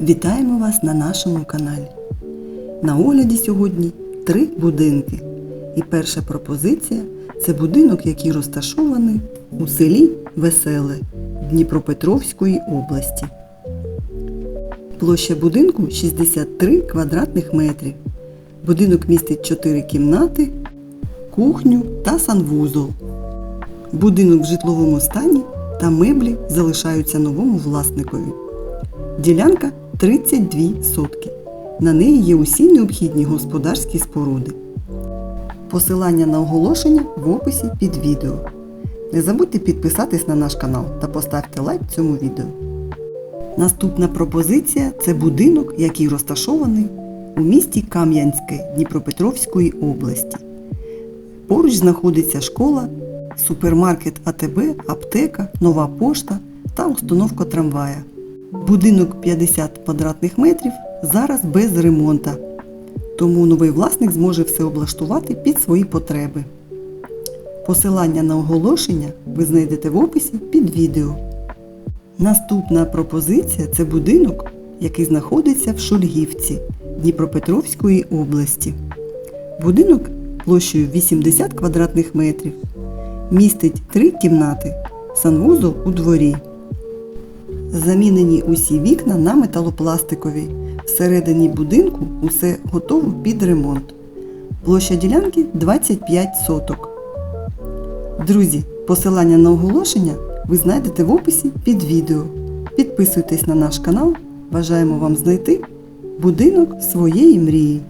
Вітаємо вас на нашому каналі. На огляді сьогодні три будинки. І перша пропозиція це будинок, який розташований у селі Веселе Дніпропетровської області. Площа будинку 63 квадратних метрів. Будинок містить 4 кімнати, кухню та санвузол. Будинок в житловому стані та меблі залишаються новому власникові. Ділянка 32 сотки. На неї є усі необхідні господарські споруди. Посилання на оголошення в описі під відео. Не забудьте підписатись на наш канал та поставте лайк цьому відео. Наступна пропозиція це будинок, який розташований у місті Кам'янське Дніпропетровської області. Поруч знаходиться школа, супермаркет АТБ, аптека, нова пошта та установка трамвая. Будинок 50 квадратних метрів зараз без ремонта, тому новий власник зможе все облаштувати під свої потреби. Посилання на оголошення ви знайдете в описі під відео. Наступна пропозиція це будинок, який знаходиться в Шульгівці Дніпропетровської області. Будинок площею 80 квадратних метрів. Містить три кімнати, санвузол у дворі. Замінені усі вікна на металопластикові. Всередині будинку усе готово під ремонт. Площа ділянки 25 соток. Друзі, посилання на оголошення ви знайдете в описі під відео. Підписуйтесь на наш канал. Бажаємо вам знайти будинок своєї мрії.